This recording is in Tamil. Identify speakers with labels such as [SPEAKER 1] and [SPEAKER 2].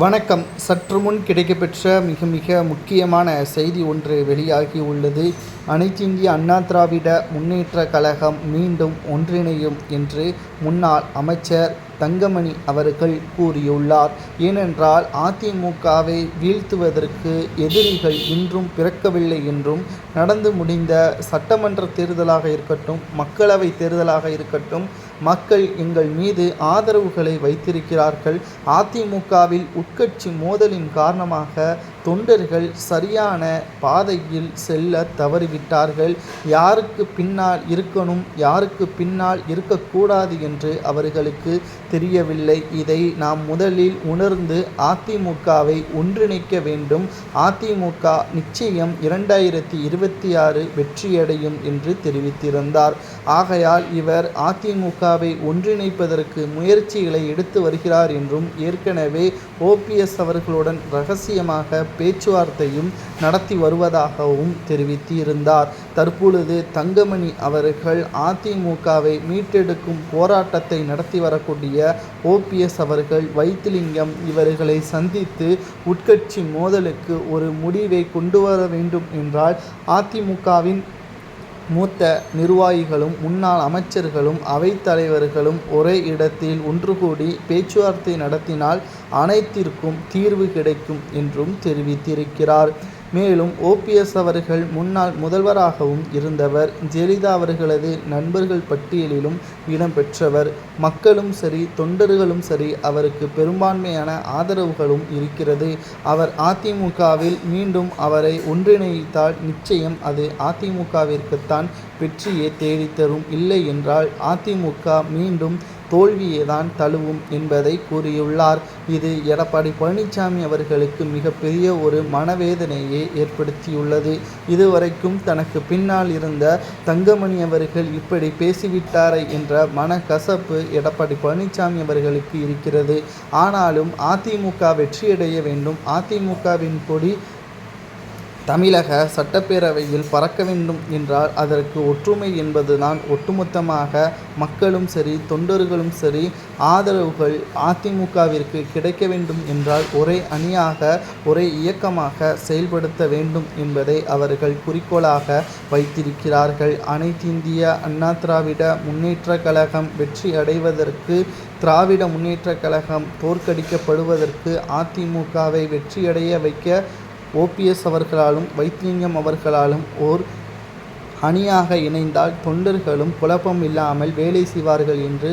[SPEAKER 1] வணக்கம். சற்று முன் கிடைக்கப்பெற்ற மிக மிக முக்கியமான செய்தி ஒன்று வெளியாகி உள்ளது. அனைத்திந்திய அண்ணா திராவிட முன்னேற்ற கழகம் மீண்டும் ஒன்றிணையும் என்று முன்னாள் அமைச்சர் தங்கமணி அவர்கள் கூறியுள்ளார். ஏனென்றால் அதிமுகவை வீழ்த்துவதற்கு எதிரிகள் இன்றும் பிறக்கவில்லை என்றும் நடந்து முடிந்த சட்டமன்ற தேர்தலாக இருக்கட்டும் மக்களவை தேர்தலாக இருக்கட்டும் மக்கள் எங்கள் மீது ஆதரவுகளை வைத்திருக்கிறார்கள். அதிமுகவில் உட்கட்சி மோதலின் காரணமாக தொண்டர்கள் சரியான பாதையில் செல்ல தவறிவிட்டார்கள். யாருக்கு பின்னால் இருக்கணும் யாருக்கு பின்னால் இருக்கக்கூடாது என்று அவர்களுக்கு தெரியவில்லை. இதை நாம் முதலில் உணர்ந்து அதிமுகவை ஒன்றிணைக்க வேண்டும். அதிமுக நிச்சயம் இரண்டாயிரத்தி இருபத்தி ஆறு வெற்றியடையும் என்று தெரிவித்திருந்தார். ஆகையால் இவர் அதிமுகவை ஒன்றிணைப்பதற்கு முயற்சிகளை எடுத்து வருகிறார் என்றும் ஏற்கனவே ஓபிஎஸ் அவர்களுடன் ரகசியமாக பேச்சுவார்த்தையும் நடத்தி வருவதாகவும் தெரிவித்திருந்தார். தற்பொழுது தங்கமணி அவர்கள் அதிமுகவை மீட்டெடுக்கும் போராட்டத்தை நடத்தி வரக்கூடிய ஓபிஎஸ் அவர்கள் வைத்திலிங்கம் இவர்களை சந்தித்து உட்கட்சி மோதலுக்கு ஒரு முடிவை கொண்டு வர வேண்டும் என்றால் அதிமுகவின் மூத்த நிர்வாகிகளும் முன்னாள் அமைச்சர்களும் அவைத்தலைவர்களும் ஒரே இடத்தில் ஒன்று கூடி பேச்சுவார்த்தை நடத்தினால் அனைத்திற்கும் தீர்வு கிடைக்கும் என்றும் தெரிவித்திருக்கிறார். மேலும் ஓபிஎஸ் அவர்கள் முன்னாள் முதல்வராகவும் இருந்தவர் ஜெயலலிதா அவர்களது நண்பர்கள் பட்டியலிலும் இடம்பெற்றவர் மக்களும் சரி தொண்டர்களும் சரி அவருக்கு பெரும்பான்மையான ஆதரவுகளும் இருக்கிறது. அவர் அதிமுகவில் மீண்டும் அவரை ஒன்றிணைத்தால் நிச்சயம் அது அதிமுகவிற்குத்தான் வெற்றியை தேடித்தரும். இல்லை என்றால் அதிமுக மீண்டும் தோல்வியே தான் தழுவும் என்பதை கூறியுள்ளார். இது எடப்பாடி பழனிசாமி அவர்களுக்கு மிகப்பெரிய ஒரு மனவேதனையை ஏற்படுத்தியுள்ளது. இதுவரைக்கும் தனக்கு பின்னால் இருந்த தங்கமணி அவர்கள் இப்படி பேசிவிட்டாரே என்ற மனக்கசப்பு எடப்பாடி பழனிசாமி அவர்களுக்கு இருக்கிறது. ஆனாலும் அதிமுக வெற்றியடைய வேண்டும். அதிமுகவின் கொடி தமிழக சட்டப்பேரவையில் பறக்க வேண்டும் என்றால் அதற்கு ஒற்றுமை என்பதுதான் ஒட்டுமொத்தமாக மக்களும் சரி தொண்டர்களும் சரி ஆதரவுகள் அதிமுகவிற்கு கிடைக்க வேண்டும் என்றால் ஒரே அணியாக ஒரே இயக்கமாக செயல்படுத்த வேண்டும் என்பதை அவர்கள் குறிக்கோளாக வைத்திருக்கிறார்கள். அனைத்திந்திய அண்ணா திராவிட முன்னேற்ற கழகம் வெற்றி அடைவதற்கு திராவிட முன்னேற்ற கழகம் தோற்கடிக்கப்படுவதற்கு அதிமுகவை வெற்றியடைய வைக்க ஓபிஎஸ் அவர்களாலும் வைத்திலிங்கம் அவர்களாலும் ஓர் அணியாக இணைந்தால் தொண்டர்களும் குழப்பம் இல்லாமல் வேலை செய்வார்கள் என்று